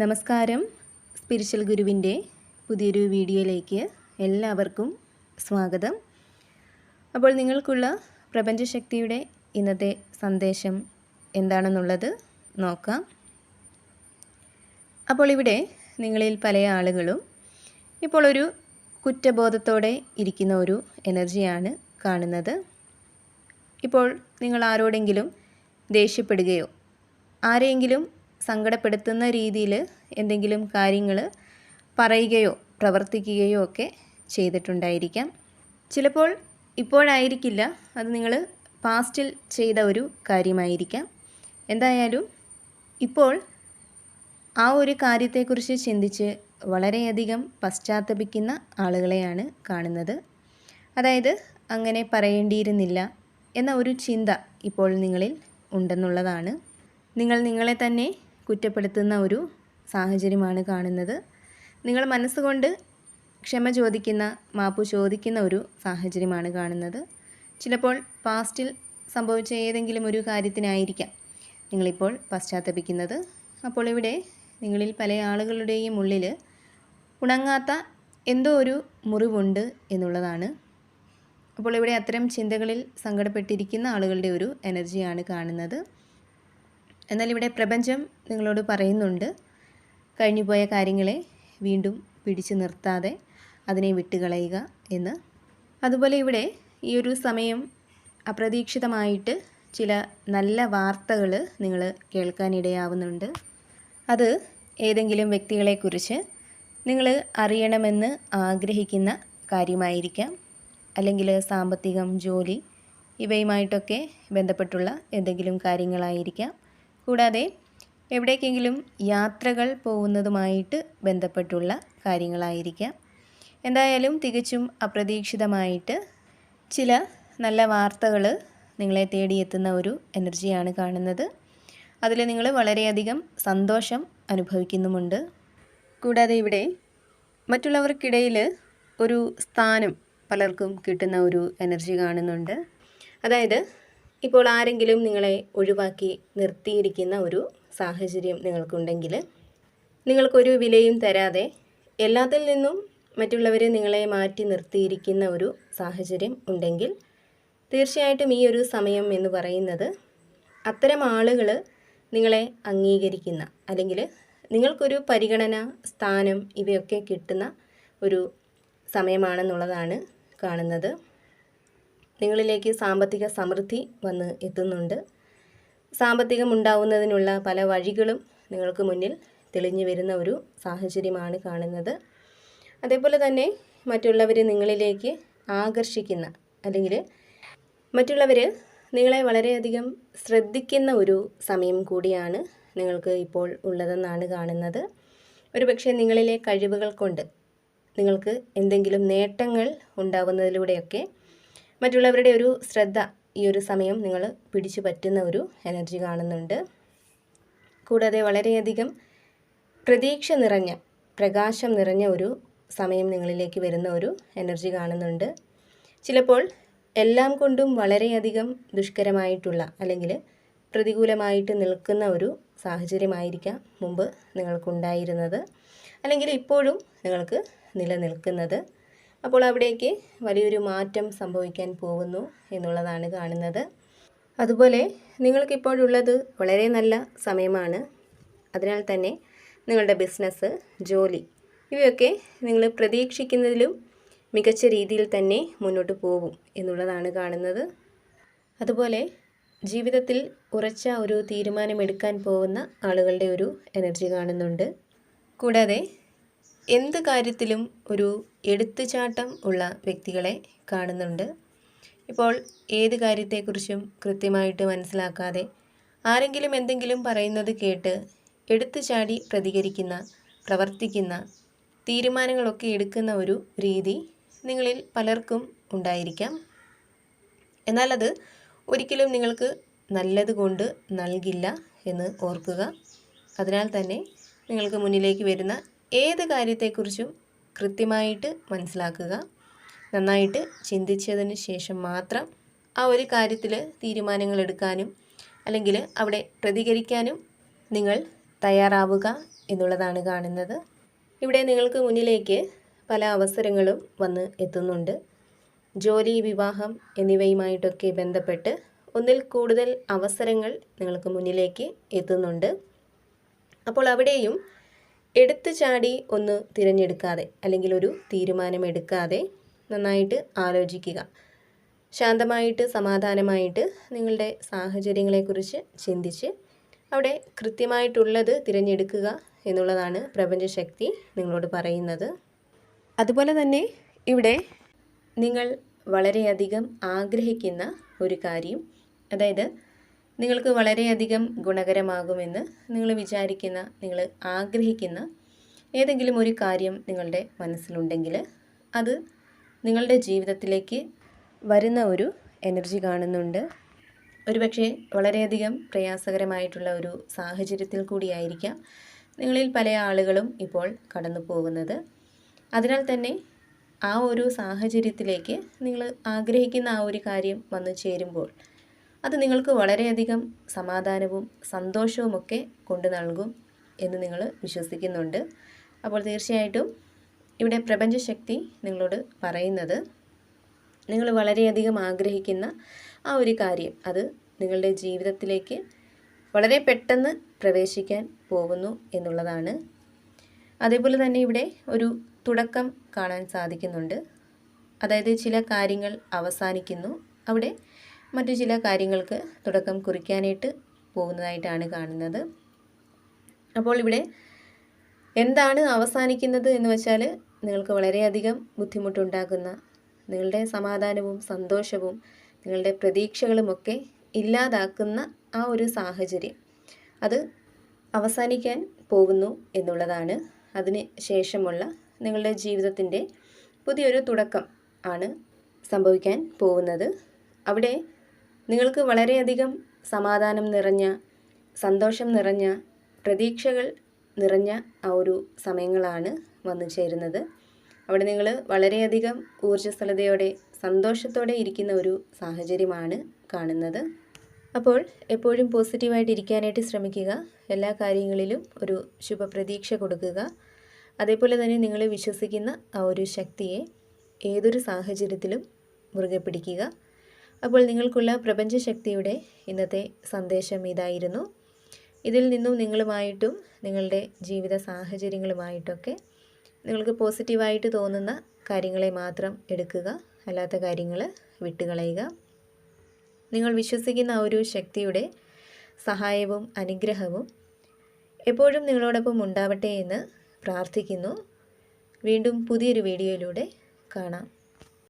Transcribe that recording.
നമസ്കാരം. സ്പിരിച്വൽ ഗുരുവിന്റെ പുതിയൊരു വീഡിയോയിലേക്ക് എല്ലാവർക്കും സ്വാഗതം. അപ്പോൾ നിങ്ങൾക്കുള്ള പ്രപഞ്ചശക്തിയുടെ ഇന്നത്തെ സന്ദേശം എന്താണെന്നുള്ളത് നോക്കാം. അപ്പോൾ ഇവിടെ നിങ്ങളിൽ പല ആളുകളും ഇപ്പോൾ ഒരു കുറ്റബോധത്തോടെ ഇരിക്കുന്ന ഒരു എനർജിയാണ് കാണുന്നത്. ഇപ്പോൾ നിങ്ങൾ ആരോടെങ്കിലും ദേഷ്യപ്പെടുകയോ ആരെയെങ്കിലും സങ്കടപ്പെടുത്തുന്ന രീതിയിൽ എന്തെങ്കിലും കാര്യങ്ങൾ പറയുകയോ പ്രവർത്തിക്കുകയോ ഒക്കെ ചെയ്തിട്ടുണ്ടായിരിക്കാം. ചിലപ്പോൾ ഇപ്പോഴായിരിക്കില്ല അത് നിങ്ങൾ പാസ്റ്റിൽ ചെയ്ത ഒരു കാര്യമായിരിക്കാം. എന്തായാലും ഇപ്പോൾ ആ ഒരു കാര്യത്തെക്കുറിച്ച് ചിന്തിച്ച് വളരെയധികം പശ്ചാത്തപിക്കുന്ന ആളുകളെയാണ് കാണുന്നത്. അതായത് അങ്ങനെ പറയേണ്ടിയിരുന്നില്ല എന്ന ഒരു ചിന്ത ഇപ്പോൾ നിങ്ങളിൽ ഉണ്ടെന്നുള്ളതാണ്. നിങ്ങൾ നിങ്ങളെ തന്നെ കുറ്റപ്പെടുത്തുന്ന ഒരു സാഹചര്യമാണ് കാണുന്നത്. നിങ്ങൾ മനസ്സുകൊണ്ട് ക്ഷമ ചോദിക്കുന്ന മാപ്പ് ചോദിക്കുന്ന ഒരു സാഹചര്യമാണ് കാണുന്നത്. ചിലപ്പോൾ പാസ്റ്റിൽ സംഭവിച്ച ഏതെങ്കിലും ഒരു കാര്യത്തിനായിരിക്കാം നിങ്ങളിപ്പോൾ പശ്ചാത്തപിക്കുന്നത്. അപ്പോൾ ഇവിടെ നിങ്ങളിൽ പല ആളുകളുടെയും ഉള്ളിൽ ഉണങ്ങാത്ത എന്തോ ഒരു മുറിവുണ്ട് എന്നുള്ളതാണ്. അപ്പോൾ ഇവിടെ അത്തരം ചിന്തകളിൽ സങ്കടപ്പെട്ടിരിക്കുന്ന ആളുകളുടെ ഒരു എനർജിയാണ് കാണുന്നത്. എന്നാൽ ഇവിടെ പ്രപഞ്ചം നിങ്ങളോട് പറയുന്നുണ്ട്. കഴിഞ്ഞുപോയ കാര്യങ്ങളെ വീണ്ടും പിടിച്ചു നിർത്താതെ അതിനെ വിട്ടുകളയുക എന്ന്. അതുപോലെ ഇവിടെ ഈ ഒരു സമയം അപ്രതീക്ഷിതമായിട്ട് ചില നല്ല വാർത്തകൾ നിങ്ങൾ കേൾക്കാനിടയാവുന്നുണ്ട് അത് ഏതെങ്കിലും വ്യക്തികളെക്കുറിച്ച് നിങ്ങൾ അറിയണമെന്ന് ആഗ്രഹിക്കുന്ന കാര്യമായിരിക്കാം. അല്ലെങ്കിൽ സാമ്പത്തികം ജോലി ഇവയുമായിട്ടൊക്കെ ബന്ധപ്പെട്ടുള്ള എന്തെങ്കിലും കാര്യങ്ങളായിരിക്കാം. കൂടാതെ എവിടേക്കെങ്കിലും യാത്രകൾ പോകുന്നതുമായിട്ട് ബന്ധപ്പെട്ടുള്ള കാര്യങ്ങളായിരിക്കാം. എന്തായാലും തികച്ചും അപ്രതീക്ഷിതമായിട്ട് ചില നല്ല വാർത്തകൾ നിങ്ങളെ തേടിയെത്തുന്ന ഒരു എനർജിയാണ് കാണുന്നത്. അതിൽ നിങ്ങൾ വളരെയധികം സന്തോഷം അനുഭവിക്കുന്നുമുണ്ട്. കൂടാതെ ഇവിടെ മറ്റുള്ളവർക്കിടയിൽ ഒരു സ്ഥാനം പലർക്കും കിട്ടുന്ന ഒരു എനർജി കാണുന്നുണ്ട്. അതായത് ഇപ്പോൾ ആരെങ്കിലും നിങ്ങളെ ഒഴിവാക്കി നിർത്തിയിരിക്കുന്ന ഒരു സാഹചര്യം നിങ്ങൾക്കുണ്ടെങ്കിൽ നിങ്ങൾക്കൊരു വിലയും തരാതെ എല്ലാത്തിൽ നിന്നും മറ്റുള്ളവരെ നിങ്ങളെ മാറ്റി നിർത്തിയിരിക്കുന്ന ഒരു സാഹചര്യം ഉണ്ടെങ്കിൽ തീർച്ചയായിട്ടും ഈ ഒരു സമയം എന്ന് പറയുന്നത് അത്തരം ആളുകൾ നിങ്ങളെ അംഗീകരിക്കുന്ന അല്ലെങ്കിൽ നിങ്ങൾക്കൊരു പരിഗണന സ്ഥാനം ഇവയൊക്കെ കിട്ടുന്ന ഒരു സമയമാണെന്നുള്ളതാണ് കാണുന്നത്. നിങ്ങളിലേക്ക് സാമ്പത്തിക സമൃദ്ധി വന്ന് എത്തുന്നുണ്ട്. സാമ്പത്തികം ഉണ്ടാവുന്നതിനുള്ള പല വഴികളും നിങ്ങൾക്ക് മുന്നിൽ തെളിഞ്ഞു വരുന്ന ഒരു സാഹചര്യമാണ് കാണുന്നത്. അതേപോലെ തന്നെ മറ്റുള്ളവർ നിങ്ങളിലേക്ക് ആകർഷിക്കുന്ന അല്ലെങ്കിൽ മറ്റുള്ളവർ നിങ്ങളെ വളരെയധികം ശ്രദ്ധിക്കുന്ന ഒരു സമയം കൂടിയാണ് നിങ്ങൾക്ക് ഇപ്പോൾ ഉള്ളതെന്നാണ് കാണുന്നത്. ഒരുപക്ഷെ നിങ്ങളിലെ കഴിവുകൾ കൊണ്ട് നിങ്ങൾക്ക് എന്തെങ്കിലും നേട്ടങ്ങൾ ഉണ്ടാവുന്നതിലൂടെയൊക്കെ മറ്റുള്ളവരുടെ ഒരു ശ്രദ്ധ ഈ ഒരു സമയം നിങ്ങൾ പിടിച്ചു പറ്റുന്ന ഒരു എനർജി കാണുന്നുണ്ട്. കൂടാതെ വളരെയധികം പ്രതീക്ഷ നിറഞ്ഞ പ്രകാശം നിറഞ്ഞ ഒരു സമയം നിങ്ങളിലേക്ക് വരുന്ന ഒരു എനർജി കാണുന്നുണ്ട്. ചിലപ്പോൾ എല്ലാം കൊണ്ടും വളരെയധികം ദുഷ്കരമായിട്ടുള്ള അല്ലെങ്കിൽ പ്രതികൂലമായിട്ട് നിൽക്കുന്ന ഒരു സാഹചര്യമായിരിക്കാം മുമ്പ് നിങ്ങൾക്കുണ്ടായിരുന്നത്. അല്ലെങ്കിൽ ഇപ്പോഴും നിങ്ങൾക്ക് നിലനിൽക്കുന്നത്. അപ്പോൾ അവിടേക്ക് വലിയൊരു മാറ്റം സംഭവിക്കാൻ പോകുന്നു എന്നുള്ളതാണ് കാണുന്നത്. അതുപോലെ നിങ്ങൾക്കിപ്പോഴുള്ളത് വളരെ നല്ല സമയമാണ്. അതിനാൽ തന്നെ നിങ്ങളുടെ ബിസിനസ് ജോലി ഇവയൊക്കെ നിങ്ങൾ പ്രതീക്ഷിക്കുന്നതിലും മികച്ച രീതിയിൽ തന്നെ മുന്നോട്ട് പോകും എന്നുള്ളതാണ് കാണുന്നത്. അതുപോലെ ജീവിതത്തിൽ ഉറച്ച ഒരു തീരുമാനമെടുക്കാൻ പോകുന്ന ആളുകളുടെ ഒരു എനർജി കാണുന്നുണ്ട്. കൂടാതെ എന്ത് കാര്യത്തിലും ഒരു എടുത്തുചാട്ടം ഉള്ള വ്യക്തികളെ കാണുന്നുണ്ട്. ഇപ്പോൾ ഏത് കാര്യത്തെക്കുറിച്ചും കൃത്യമായിട്ട് മനസ്സിലാക്കാതെ ആരെങ്കിലും എന്തെങ്കിലും പറയുന്നത് കേട്ട് എടുത്തുചാടി പ്രതികരിക്കുന്ന പ്രവർത്തിക്കുന്ന തീരുമാനങ്ങളൊക്കെ എടുക്കുന്ന ഒരു രീതി നിങ്ങളിൽ പലർക്കും ഉണ്ടായിരിക്കാം. എന്നാൽ അത് ഒരിക്കലും നിങ്ങൾക്ക് നല്ലത് കൊണ്ട് നൽകില്ല എന്ന് ഓർക്കുക. അതിനാൽ തന്നെ നിങ്ങൾക്ക് മുന്നിലേക്ക് വരുന്ന ഏത് കാര്യത്തെക്കുറിച്ചും കൃത്യമായിട്ട് മനസ്സിലാക്കുക. നന്നായിട്ട് ചിന്തിച്ചതിന് ശേഷം മാത്രം ആ ഒരു കാര്യത്തിൽ തീരുമാനങ്ങൾ എടുക്കാനും അല്ലെങ്കിൽ അവിടെ പ്രതികരിക്കാനും നിങ്ങൾ തയ്യാറാവുക എന്നുള്ളതാണ് കാണുന്നത്. ഇവിടെ നിങ്ങൾക്ക് മുന്നിലേക്ക് പല അവസരങ്ങളും വന്ന് എത്തുന്നുണ്ട്. ജോലി വിവാഹം എന്നിവയുമായിട്ടൊക്കെ ബന്ധപ്പെട്ട് ഒന്നിൽ കൂടുതൽ അവസരങ്ങൾ നിങ്ങൾക്ക് മുന്നിലേക്ക് എത്തുന്നുണ്ട്. അപ്പോൾ അവിടെയും എടുത്തു ചാടി ഒന്ന് തിരഞ്ഞെടുക്കാതെ അല്ലെങ്കിൽ ഒരു തീരുമാനമെടുക്കാതെ നന്നായിട്ട് ആലോചിക്കുക. ശാന്തമായിട്ട് സമാധാനമായിട്ട് നിങ്ങളുടെ സാഹചര്യങ്ങളെക്കുറിച്ച് ചിന്തിച്ച് അവിടെ കൃത്യമായിട്ടുള്ളത് തിരഞ്ഞെടുക്കുക എന്നുള്ളതാണ് പ്രപഞ്ചശക്തി നിങ്ങളോട് പറയുന്നത്. അതുപോലെ തന്നെ ഇവിടെ നിങ്ങൾ വളരെയധികം ആഗ്രഹിക്കുന്ന ഒരു കാര്യം അതായത് നിങ്ങൾക്ക് വളരെയധികം ഗുണകരമാകുമെന്ന് നിങ്ങൾ വിചാരിക്കുന്ന നിങ്ങൾ ആഗ്രഹിക്കുന്ന ഏതെങ്കിലും ഒരു കാര്യം നിങ്ങളുടെ മനസ്സിലുണ്ടെങ്കിൽ അത് നിങ്ങളുടെ ജീവിതത്തിലേക്ക് വരുന്ന ഒരു എനർജി കാണുന്നുണ്ട്. ഒരുപക്ഷെ വളരെയധികം പ്രയാസകരമായിട്ടുള്ള ഒരു സാഹചര്യത്തിൽ കൂടിയായിരിക്കാം നിങ്ങളിൽ പല ആളുകളും ഇപ്പോൾ കടന്നു പോകുന്നത്. അതിനാൽ തന്നെ ആ ഒരു സാഹചര്യത്തിലേക്ക് നിങ്ങൾ ആഗ്രഹിക്കുന്ന ആ ഒരു കാര്യം വന്നു ചേരുമ്പോൾ അത് നിങ്ങൾക്ക് വളരെയധികം സമാധാനവും സന്തോഷവുമൊക്കെ കൊണ്ടു നൽകും എന്ന് നിങ്ങൾ വിശ്വസിക്കുന്നുണ്ട്. അപ്പോൾ തീർച്ചയായിട്ടും ഇവിടെ പ്രപഞ്ചശക്തി നിങ്ങളോട് പറയുന്നത് നിങ്ങൾ വളരെയധികം ആഗ്രഹിക്കുന്ന ആ ഒരു കാര്യം അത് നിങ്ങളുടെ ജീവിതത്തിലേക്ക് വളരെ പെട്ടെന്ന് പ്രവേശിക്കാൻ പോകുന്നു എന്നുള്ളതാണ്. അതേപോലെ തന്നെ ഇവിടെ ഒരു തുടക്കം കാണാൻ സാധിക്കുന്നുണ്ട്. അതായത് ചില കാര്യങ്ങൾ അവസാനിക്കുന്നു. അവിടെ മറ്റു ചില കാര്യങ്ങൾക്ക് തുടക്കം കുറിക്കാനായിട്ട് പോകുന്നതായിട്ടാണ് കാണുന്നത്. അപ്പോൾ ഇവിടെ എന്താണ് അവസാനിക്കുന്നത് എന്ന് വെച്ചാൽ നിങ്ങൾക്ക് വളരെയധികം ബുദ്ധിമുട്ടുണ്ടാക്കുന്ന നിങ്ങളുടെ സമാധാനവും സന്തോഷവും നിങ്ങളുടെ പ്രതീക്ഷകളുമൊക്കെ ഇല്ലാതാക്കുന്ന ആ ഒരു സാഹചര്യം. അത് അവസാനിക്കാൻ പോകുന്നു എന്നുള്ളതാണ്. അതിന് ശേഷമുള്ള നിങ്ങളുടെ ജീവിതത്തിന്റെ പുതിയൊരു തുടക്കം ആണ് സംഭവിക്കാൻ പോകുന്നത്. അവിടെ നിങ്ങൾക്ക് വളരെയധികം സമാധാനം നിറഞ്ഞ സന്തോഷം നിറഞ്ഞ പ്രതീക്ഷകൾ നിറഞ്ഞ ആ ഒരു സമയങ്ങളാണ് വന്നു ചേരുന്നത്. അവിടെ നിങ്ങൾ വളരെയധികം ഊർജസ്വലതയോടെ സന്തോഷത്തോടെ ഇരിക്കുന്ന ഒരു സാഹചര്യമാണ് കാണുന്നത്. അപ്പോൾ എപ്പോഴും പോസിറ്റീവായിട്ട് ഇരിക്കാനായിട്ട് ശ്രമിക്കുക. എല്ലാ കാര്യങ്ങളിലും ഒരു ശുഭപ്രതീക്ഷ കൊടുക്കുക. അതേപോലെ തന്നെ നിങ്ങൾ വിശ്വസിക്കുന്ന ആ ഒരു ശക്തിയെ ഏതൊരു സാഹചര്യത്തിലും മുറുകെ പിടിക്കുക അപ്പോൾ നിങ്ങൾക്കുള്ള പ്രപഞ്ചശക്തിയുടെ ഇന്നത്തെ സന്ദേശം ഇതായിരുന്നു. ഇതിൽ നിന്നും നിങ്ങളുമായിട്ടും നിങ്ങളുടെ ജീവിത സാഹചര്യങ്ങളുമായിട്ടൊക്കെ നിങ്ങൾക്ക് പോസിറ്റീവായിട്ട് തോന്നുന്ന കാര്യങ്ങളെ മാത്രം എടുക്കുക അല്ലാത്ത കാര്യങ്ങൾ വിട്ടുകളയുക. നിങ്ങൾ വിശ്വസിക്കുന്ന ഒരു ശക്തിയുടെ സഹായവും അനുഗ്രഹവും എപ്പോഴും നിങ്ങളോടൊപ്പം ഉണ്ടാവട്ടെ എന്ന് പ്രാർത്ഥിക്കുന്നു. വീണ്ടും പുതിയൊരു വീഡിയോയിലൂടെ കാണാം.